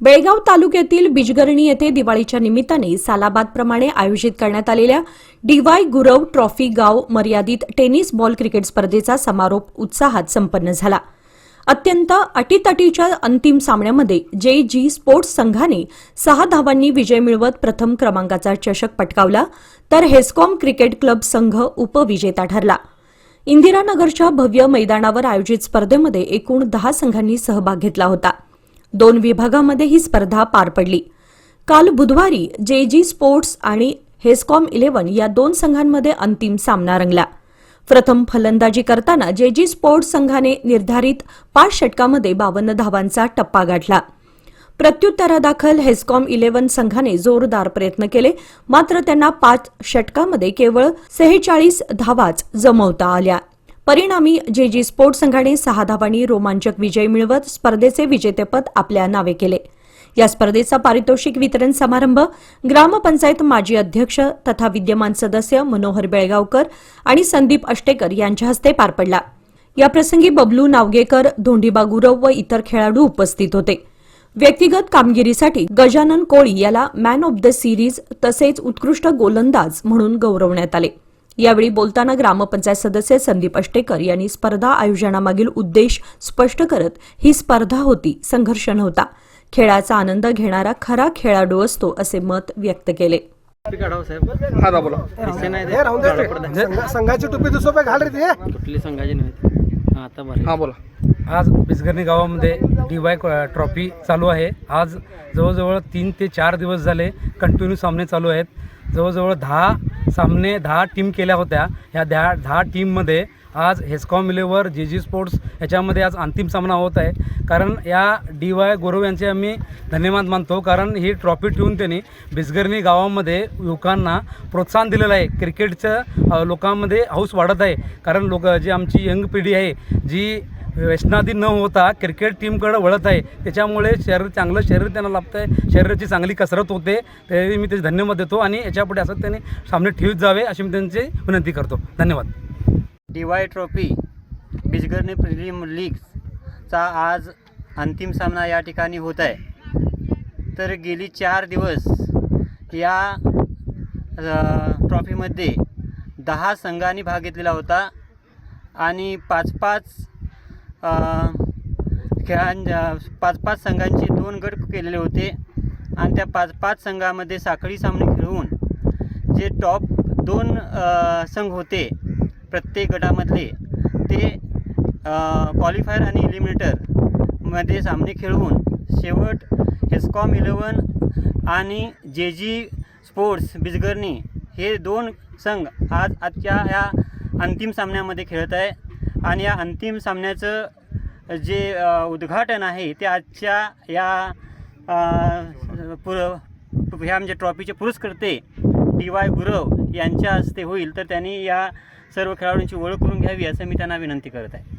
बेळगाव तालुक्यातील बिजगरणी येथे दिवाळीच्या निमित्ताने सालाबादप्रमाणे आयोजित करण्यात आलेल्या डीवाय गुरव ट्रॉफी गाव मर्यादित टेनिस बॉल क्रिकेट स्पर्धेचा समारोप उत्साहात संपन्न झाला. अत्यंत अटीतटीच्या अंतिम सामन्यामध्ये जे जी स्पोर्ट्स संघाने सहा धावांनी विजय मिळवत प्रथम क्रमांकाचा चषक पटकावला तर हेस्कॉम क्रिकेट क्लब संघ उपविजेता ठरला. इंदिरानगरच्या भव्य मैदानावर आयोजित स्पर्धेमध्ये एकूण दहा संघांनी सहभाग घेतला होता. दोन विभागामध्ये ही स्पर्धा पार पडली. काल बुधवारी जे जी स्पोर्ट्स आणि हेस्कॉम इलेव्हन या दोन संघांमध्ये अंतिम सामना रंगला. प्रथम फलंदाजी करताना जे जी स्पोर्ट्स संघाने निर्धारित पाच षटकामध्ये बावन्न धावांचा टप्पा गाठला. प्रत्युत्तरादाखल हेस्कॉम इलेव्हन संघाने जोरदार प्रयत्न केले मात्र त्यांना पाच षटकामध्ये केवळ सेहेचाळीस धावाच जमवता आल्या. परिणामी जे जी स्पोर्ट्स संघाने सहा धावांनी रोमांचक विजय मिळवत स्पर्धेचे विजेतेपद आपल्या नावे केले. या स्पर्धेचा पारितोषिक वितरण समारंभ ग्रामपंचायत माजी अध्यक्ष तथा विद्यमान सदस्य मनोहर बेळगावकर आणि संदीप अष्टेकर यांच्या हस्ते पार पडला. याप्रसंगी बबलू नावगेकर धोंडीबा गुरव व इतर खेळाडू उपस्थित होते. व्यक्तिगत कामगिरीसाठी गजानन कोळी याला मॅन ऑफ द सिरीज तसेच उत्कृष्ट गोलंदाज म्हणून गौरवण्यात आले. यावेळी बोलताना ग्रामपंचायत सदस्य संदीप अष्टेकर यांनी स्पर्धा आयोजनामागील उद्देश स्पष्ट करत ही स्पर्धा होती संघर्ष नव्हता. खेळाचा आनंद घेणारा खरा खेळाडू असतो असे मत व्यक्त केले. संघाची टोपी दुसरं घाल रे ते कुठली संघाची नव्हे हा आता बरं. हा बोला. आज बिसगर्णी गावामध्ये डी वाय ट्रॉफी चालू आहे. आज जवळजवळ तीन ते चार दिवस झाले कंटिन्यू सामने चालू आहेत. जवळजवळ दहा सामने दहा टीम केल्या होत्या. ह्या दहा दहा टीममध्ये आज हेस्कॉम इलेवर जे जी स्पोर्ट्स याच्यामध्ये आज अंतिम सामना होत आहे. कारण या डी वाय गोरव यांचे आम्ही धन्यवाद मानतो. कारण ही ट्रॉफी ठेवून त्यांनी बिसगर्णी गावामध्ये युवकांना प्रोत्साहन दिलेलं आहे. क्रिकेटचं लोकांमध्ये हौस वाढत आहे. कारण लोक जी आमची यंग पिढी आहे जी व्यसनाधी न होता क्रिकेट टीमकडे वळत आहे. त्याच्यामुळे शरीर चांगलं शरीर त्यांना लाभतं आहे शरीराची चांगली कसरत होते. तरी मी त्याचे धन्यवाद देतो आणि याच्यापुढे असं त्यांनी सामने ठेवत जावे अशी मी त्यांची विनंती करतो. धन्यवाद. डीवाय ट्रॉफी बिजगर्णी प्रिलिम लीगचा आज अंतिम सामना या ठिकाणी होत आहे. तर गेली चार दिवस या ट्रॉफीमध्ये दहा संघांनी भाग घेतलेला होता आणि पाच पाच खेळां पाच पाच संघांचे दोन गट केलेले होते. आणि त्या पाच पाच संघामध्ये साखळी सामने खेळवून जे टॉप दोन संघ होते प्रत्येक गटामधले ते क्वालिफायर आणि एलिमिनेटरमध्ये सामने खेळवून शेवट हेस्कॉम इलेवन आणि जे जी स्पोर्ट्स बिजगरणी हे दोन संघ आज आजच्या ह्या अंतिम सामन्यामध्ये खेळत आहे. आणि या अंतिम सामन्याचं जे उद्घाटन आहे ते आजच्या या पुर ह्या म्हणजे ट्रॉफीचे पुरस्कर्ते डी वाय गुरव यांच्या हस्ते होईल तर त्यांनी या सर्व खेळाडूंची ओळख करून घ्यावी असं मी त्यांना विनंती करत आहे.